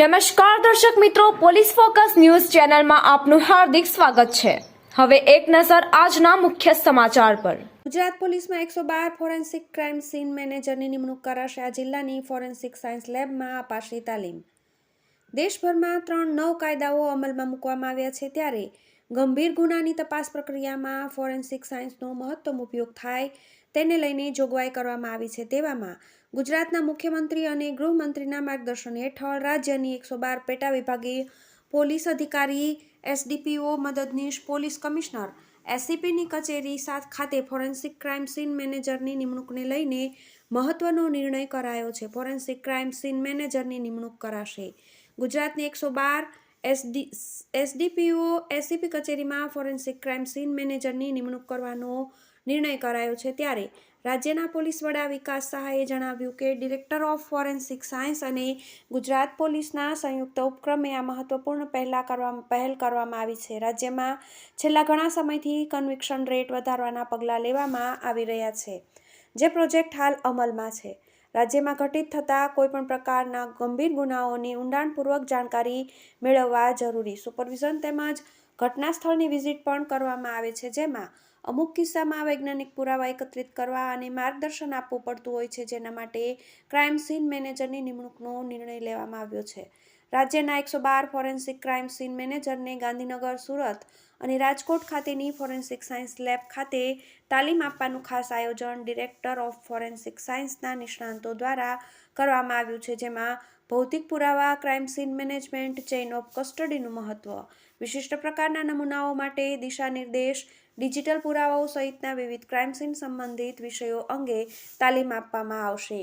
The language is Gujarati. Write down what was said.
નમસ્કાર દર્શક મિત્રો, પોલીસ ફોકસ ન્યૂઝ ચેનલમાં આપનું હાર્દિક સ્વાગત છે. હવે એક નજર આજના મુખ્ય સમાચાર પર. ગુજરાત પોલીસમાં એકસો બાર ફોરેન્સિક ક્રાઇમ સીન મેનેજરની નિમણૂક કરાશે આ જિલ્લાની ફોરેન્સિક સાયન્સ લેબમાં અપાશે તાલીમ. દેશભરમાં ત્રણ નવ કાયદાઓ અમલમાં મૂકવામાં આવ્યા છે ત્યારે ગંભીર ગુનાની તપાસ પ્રક્રિયામાં ફોરેન્સિક સાયન્સનો મહત્તમ ઉપયોગ થાય તેને લઈને જોગવાઈ કરવામાં આવી છે તેવામાં ગુજરાતના મુખ્યમંત્રી અને ગૃહમંત્રીના માર્ગદર્શન હેઠળ રાજ્યની એકસો બાર પેટા વિભાગીય પોલીસ અધિકારી, એસડીપીઓ, મદદનીશ, પોલીસ કમિશનર, એસસીપીની કચેરી સાત ખાતે ફોરેન્સિક ક્રાઇમ સીન મેનેજરની નિમણૂકને લઈને મહત્વનો નિર્ણય કરાયો છે. ફોરેન્સિક ક્રાઇમ સીન મેનેજરની નિમણૂક કરાશે. ગુજરાતની એકસો બાર એસડી એસડીપીઓ એસીપી કચેરીમાં ફોરેન્સિક ક્રાઇમ સીન મેનેજરની નિમણૂક કરવાનો નિર્ણય કરાયો છે ત્યારે રાજ્યના પોલીસ વડા વિકાસ સહાયે જણાવ્યું કે ડિરેક્ટર ઓફ ફોરેન્સિક સાયન્સ અને ગુજરાત પોલીસના સંયુક્ત ઉપક્રમે આ મહત્વપૂર્ણ પહેલા કરવા, પહેલ કરવામાં આવી છે. રાજ્યમાં છેલ્લા ઘણા સમયથી કન્વિક્શન રેટ વધારવાના પગલાં લેવામાં આવી રહ્યા છે, જે પ્રોજેક્ટ હાલ અમલમાં છે. રાજ્યમાં ઘટિત થતા કોઈપણ પ્રકારના ગંભીર ગુનાઓની ઊંડાણપૂર્વક જાણકારી મેળવવા જરૂરી સુપરવિઝન તેમજ ઘટના સ્થળની વિઝિટ પણ કરવામાં આવે છે, જેમાં અમુક કિસ્સામાં વૈજ્ઞાનિક પુરાવા એકત્રિત કરવા અને માર્ગદર્શન આપવું પડતું હોય છે, જેના માટે ક્રાઇમ સીન મેનેજરની નિમણૂકનો નિર્ણય લેવામાં આવ્યો છે. રાજ્યના એકસો બાર ફોરેન્સિક ક્રાઇમ સીન મેનેજરને ગાંધીનગર, સુરત અને રાજકોટ ખાતેની ફોરેન્સિક સાયન્સ લેબ ખાતે તાલીમ આપવાનું ખાસ આયોજન ડિરેક્ટર ઓફ ફોરેન્સિક સાયન્સના નિષ્ણાંતો દ્વારા કરવામાં આવ્યું છે, જેમાં ભૌતિક પુરાવા, crime scene management, chain of કસ્ટડીનું મહત્વ, વિશિષ્ટ પ્રકારના નમૂનાઓ માટે દિશા નિર્દેશ ડિજિટલ પુરાવાઓ સહિતના વિવિધ ક્રાઇમ સીન સંબંધિત વિષયો અંગે તાલીમ આપવામાં આવશે.